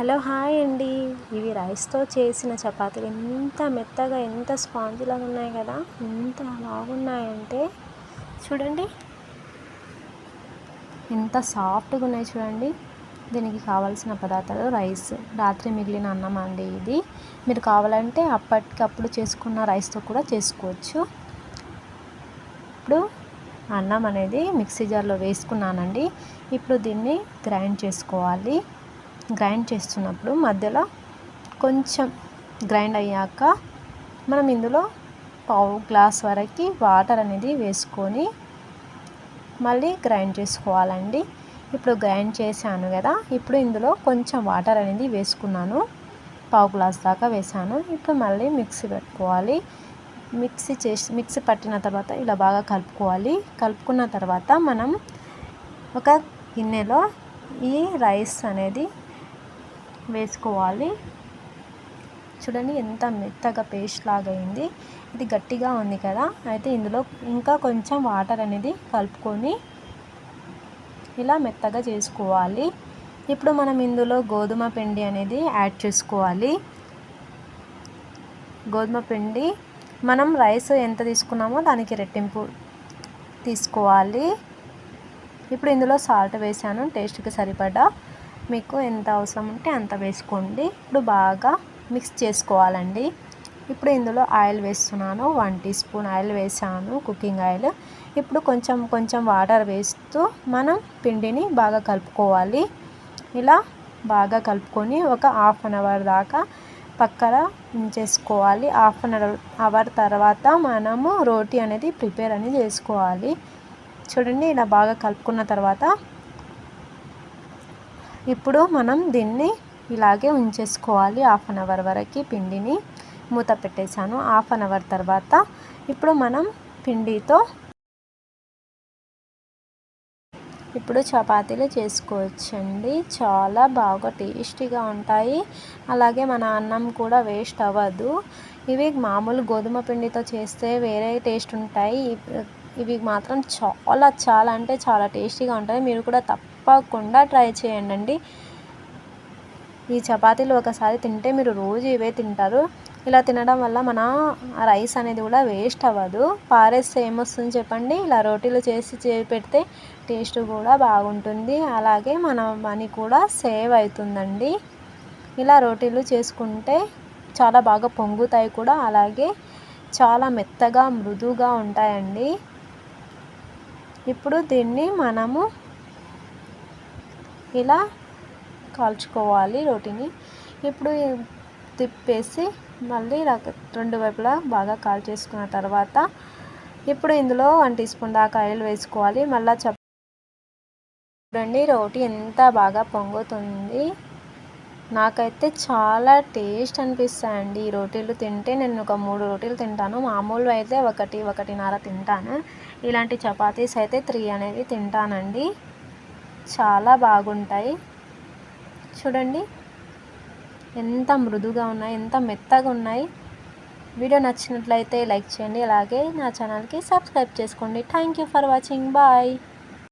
Hello hi అండి. ఇవి రైస్తో చేసిన చపాతీలు. ఎంత మెత్తగా ఎంత స్పాంజిలాగా ఉన్నాయి కదా. ఎంత బాగున్నాయంటే చూడండి. ఎంత సాఫ్ట్గా ఉన్నాయి చూడండి. దీనికి కావాల్సిన పదార్థాలు రైస్. రాత్రి మిగిలిన అన్నం అండి ఇది. మీరు కావాలంటే అప్పటికప్పుడు చేసుకున్న రైస్తో కూడా చేసుకోవచ్చు. ఇప్పుడు అన్నం అనేది మిక్సీ జార్లో వేసుకున్నానండి. ఇప్పుడు దీన్ని గ్రైండ్ చేసుకోవాలి. గ్రైండ్ చేస్తున్నప్పుడు మధ్యలో కొంచెం గ్రైండ్ అయ్యాక మనం ఇందులో పావు గ్లాస్ వరకు వాటర్ అనేది వేసుకొని మళ్ళీ గ్రైండ్ చేసుకోవాలండి. ఇప్పుడు గ్రైండ్ చేశాను కదా ఇప్పుడు ఇందులో కొంచెం వాటర్ అనేది వేసుకున్నాను. పావు గ్లాస్ దాకా వేసాను ఇప్పుడు మళ్ళీ మిక్సీ పెట్టుకోవాలి. మిక్సీ చేసి మిక్సీ పట్టిన తర్వాత ఇలా బాగా కలుపుకోవాలి. కలుపుకున్న తర్వాత మనం ఒక గిన్నెలో ఈ రైస్ అనేది వేసుకోవాలి. చూడండి ఎంత మెత్తగా పేస్ట్ లాగా అయింది. ఇది గట్టిగా ఉంది కదా. అయితే ఇందులో ఇంకా కొంచెం వాటర్ అనేది కలుపుకొని ఇలా మెత్తగా చేసుకోవాలి. ఇప్పుడు మనం ఇందులో గోధుమ పిండి అనేది యాడ్ చేసుకోవాలి. గోధుమ పిండి మనం రైస్ ఎంత తీసుకున్నామో దానికి రెట్టింపు తీసుకోవాలి. ఇప్పుడు ఇందులో సాల్ట్ వేసాను టేస్ట్కి సరిపడా. మీకు ఎంత అవసరం ఉంటే అంత వేసుకోండి. ఇప్పుడు బాగా మిక్స్ చేసుకోవాలండి. ఇప్పుడు ఇందులో ఆయిల్ వేస్తున్నాను. వన్ టీ స్పూన్ ఆయిల్ వేసాను కుకింగ్ ఆయిల్. ఇప్పుడు కొంచెం కొంచెం వాటర్ వేస్తూ మనం పిండిని బాగా కలుపుకోవాలి. ఇలా బాగా కలుపుకొని ఒక హాఫ్ అన్ అవర్ దాకా పక్కన ఉంచేసుకోవాలి. హాఫ్ అన్ అవర్ తర్వాత మనము రోటీ అనేది ప్రిపేర్ అనేది చేసుకోవాలి. చూడండి ఇలా బాగా కలుపుకున్న తర్వాత ఇప్పుడు మనం దీన్ని ఇలాగే ఉంచేసుకోవాలి. హాఫ్ అన్ అవర్ వరకు పిండిని మూత పెట్టేశాను. హాఫ్ అన్ అవర్ తర్వాత ఇప్పుడు మనం పిండితో ఇప్పుడు చపాతీలు చేసుకోవచ్చండి. చాలా బాగా టేస్టీగా ఉంటాయి. అలాగే మన అన్నం కూడా వేస్ట్ అవ్వదు. ఇవి మామూలు గోధుమ పిండితో చేస్తే వేరే టేస్ట్ ఉంటాయి. ఇవి మాత్రం చాలా చాలా అంటే చాలా టేస్టీగా ఉంటాయి. మీరు కూడా తప్పకుండా ట్రై చేయండి ఈ చపాతీలు ఒకసారి తింటే మీరు రోజు ఇవే తింటారు. ఇలా తినడం వల్ల మన రైస్ అనేది కూడా వేస్ట్ అవ్వదు. పారేస్తే ఏమొస్తుంది చెప్పండి? ఇలా రోటీలు చేసి చేపెడితే టేస్ట్ కూడా బాగుంటుంది. అలాగే మన మనీ కూడా సేవ్ అవుతుందండి. ఇలా రోటీలు చేసుకుంటే చాలా బాగా పొంగుతాయి కూడా. అలాగే చాలా మెత్తగా మృదువుగా ఉంటాయండి. ఇప్పుడు దీన్ని మనము ఇలా కాల్చుకోవాలి రోటిని. ఇప్పుడు తిప్పేసి మళ్ళీ రెండు వైపులా బాగా కాల్చేసుకున్న తర్వాత ఇప్పుడు ఇందులో వన్ టీ స్పూన్ దాకా ఆయిల్ వేసుకోవాలి. మళ్ళీ చూడండి రోటీ ఎంత బాగా పొంగుతుంది. నాకైతే చాలా టేస్ట్ అనిపిస్తాయండి ఈ రోటీలు. తింటే నేను ఒక మూడు రోటీలు తింటాను. మామూలు అయితే ఒకటి ఒకటిన్నర తింటాను. ఇలాంటి చపాతీస్ అయితే త్రీ అనేది తింటానండి. చాలా బాగుంటాయి. చూడండి. ఎంత మృదుగా ఉన్నాయి ఎంత మెత్తగా ఉన్నాయి. వీడియో నచ్చినట్లయితే లైక్ చేయండి. అలాగే నా ఛానల్కి సబ్స్క్రైబ్ చేసుకోండి. Thank you for watching. Bye.